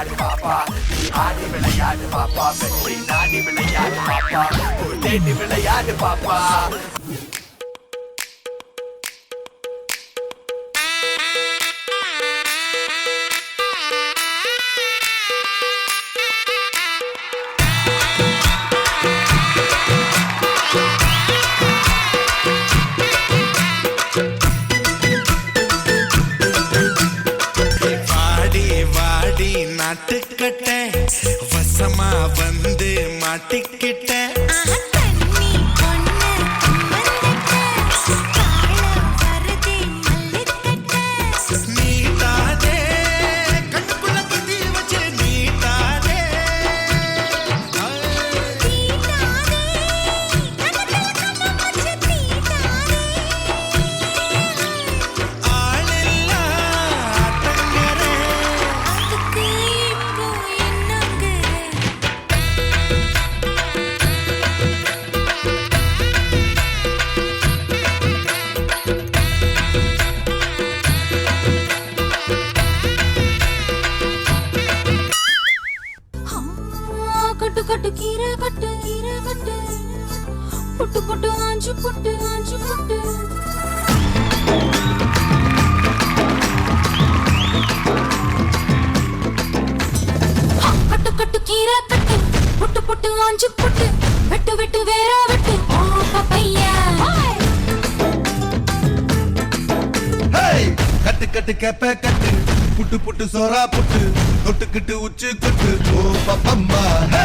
விளையாடு பாப்பா நீ ஆடி விளையாடு பாப்பா வெற்றி நாடி விளையாடு பாப்பா விளையாடு பாப்பா மாட்டிக்கிட்டேன். புட்டு புட்டு ஆஞ்சு புட்டு வெட்டு வெட்டு வேற வெட்டு. ஓ பப்பையா. கட்டு கட்டு கேப்ப கட்டு. புட்டு புட்டு சோரா புட்டு. தொட்டுக்கிட்டு உச்சு கொட்டு. ஓ பப்பம்மா. ஹே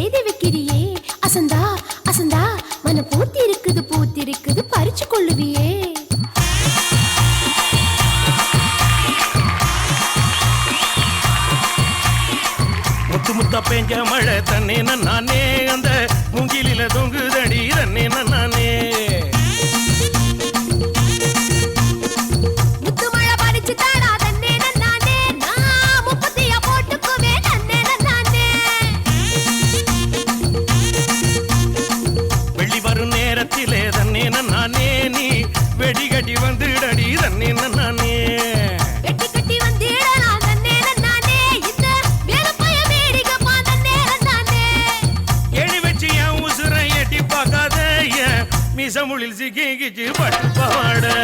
மழை தன்னே நானே அந்த மூங்கிலில தொங்குதடி தன்னே நானே மிசமுளில் சிக்கிச்சு பட்டு பாட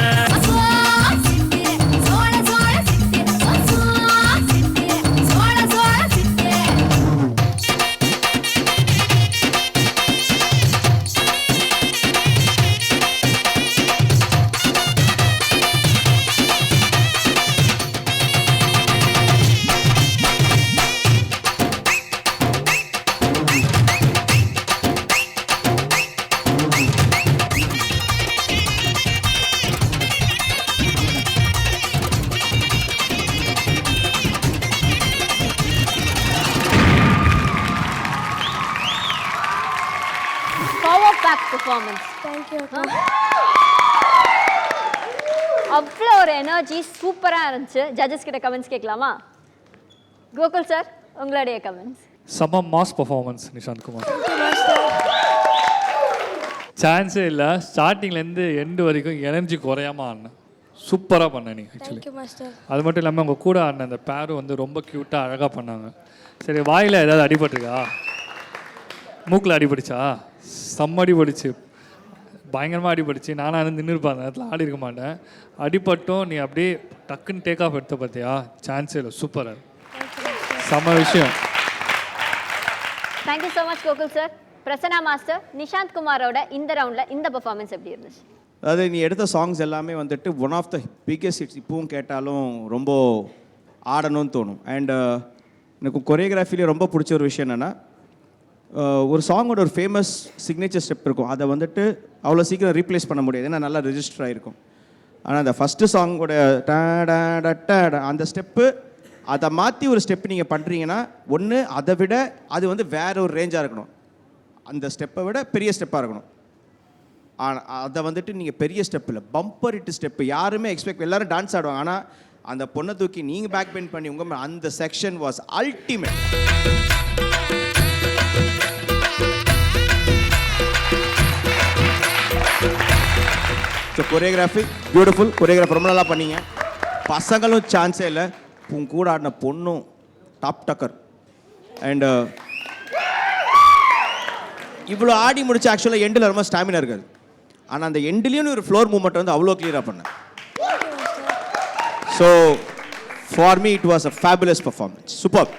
பேக் பெர்ஃபார்மன்ஸ் அவ்வளோ ஒரு எனர்ஜி சூப்பராக இருந்துச்சு. ஜட்ஜஸ் கிட்ட கமெண்ட்ஸ் கேட்கலாமா? கோகுல் சார் உங்களுடைய கமெண்ட்ஸ் செம்ம மாஸ் பர்ஃபார்மன்ஸ் நிஷாந்த் குமார் சான்ஸே இல்லை. ஸ்டார்டிங்லேருந்து எண்டு வரைக்கும் எனர்ஜி குறையாம ஆடினேன். சூப்பராக பண்ண நீ ஆக்சுவலி அது மட்டும் இல்லாமல் உங்கள் கூட ஆடின அந்த பேரும் வந்து ரொம்ப க்யூட்டாக அழகாக பண்ணாங்க. சரி வாயில் ஏதாவது அடிபட்டிருக்கா? மூக்கில் அடிபடிச்சா செம்ம அடிபடிச்சு பயங்கரமாக அடிபடிச்சு நானாக இருந்து நின்று இருப்பேன். அந்த நேரத்தில் ஆடி இருக்க மாட்டேன். அடிபட்டும் நீ அப்படியே டக்குன்னு டேக் ஆஃப் எடுத்த பார்த்தியா? சான்ஸே இல்லை. சூப்பராக செம்ம விஷயம். Thank you so much Gokul sir Prasanna master Nishanth குமாரோட இந்த ரவுண்டில் இந்த பெர்ஃபார்மன்ஸ் எப்படி இருந்துச்சு? அதாவது நீ எடுத்த சாங்ஸ் எல்லாமே வந்துட்டு one of the biggest hits இப்பவும் கேட்டாலும் ரொம்ப ஆடணும்னு தோணும். அண்ட் எனக்கு கொரியோகிராஃபிலே ரொம்ப பிடிச்ச ஒரு விஷயம் என்னென்னா ஒரு சாங்கோட ஒரு ஃபேமஸ் சிக்னேச்சர் ஸ்டெப் இருக்கும். அதை வந்துட்டு அவ்வளோ சீக்கிரம் ரீப்ளேஸ் பண்ண முடியாது. ஏன்னா நல்லா ரெஜிஸ்டர் ஆகிருக்கும் ஆனால் அந்த ஃபஸ்ட்டு சாங்கோட அந்த ஸ்டெப்பு அதை மாற்றி ஒரு ஸ்டெப் நீங்கள் பண்ணுறீங்கன்னா ஒன்று அதை விட அது வந்து வேற ஒரு ரேஞ்சாக இருக்கணும். அந்த ஸ்டெப்பை விட பெரிய ஸ்டெப்பாக இருக்கணும். ஆனால் அதை வந்துட்டு நீங்கள் பெரிய ஸ்டெப் இல்லை பம்பர் இட்டு ஸ்டெப்பு யாருமே எக்ஸ்பெக்ட் எல்லாரும் டான்ஸ் ஆடுவாங்க. ஆனால் அந்த பொண்ணை தூக்கி நீங்கள் பேக் பெயின் பண்ணி உங்கள் அந்த section was ultimate so choreography beautiful choreography ரொம்ப நல்லா பண்ணீங்க. பசங்களும் சான்ஸே இல்லை. உன் கூட ஆடின பொண்ணும் டாப் டக்கர் அண்டு இவ்வளோ ஆடி முடிச்சு ஆக்சுவலாக எண்டில் ரொம்ப ஸ்டாமினா இருக்காது. ஆனால் அந்த எண்ட்லேயும் ஒரு ஃப்ளோர் மூமெண்ட் வந்து அவ்வளோ கிளியராக பண்ணேன். So for me it was a fabulous performance super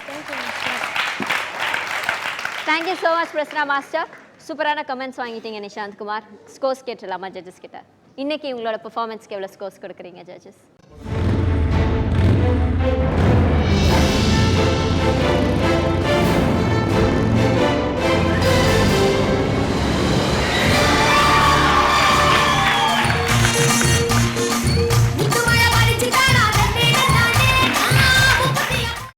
thank you so much Prasanna master சூப்பரான கமெண்ட்ஸ் வாங்கிட்டீங்க நிஷாந்த் குமார். ஸ்கோர்ஸ் கேட்டுடலாமா ஜட்ஜஸ் கிட்ட? இன்னைக்கு உங்களோட பெர்ஃபார்மன்ஸ்க்கு எவ்வளோ ஸ்கோர்ஸ் கொடுக்குறீங்க ஜட்ஜஸ்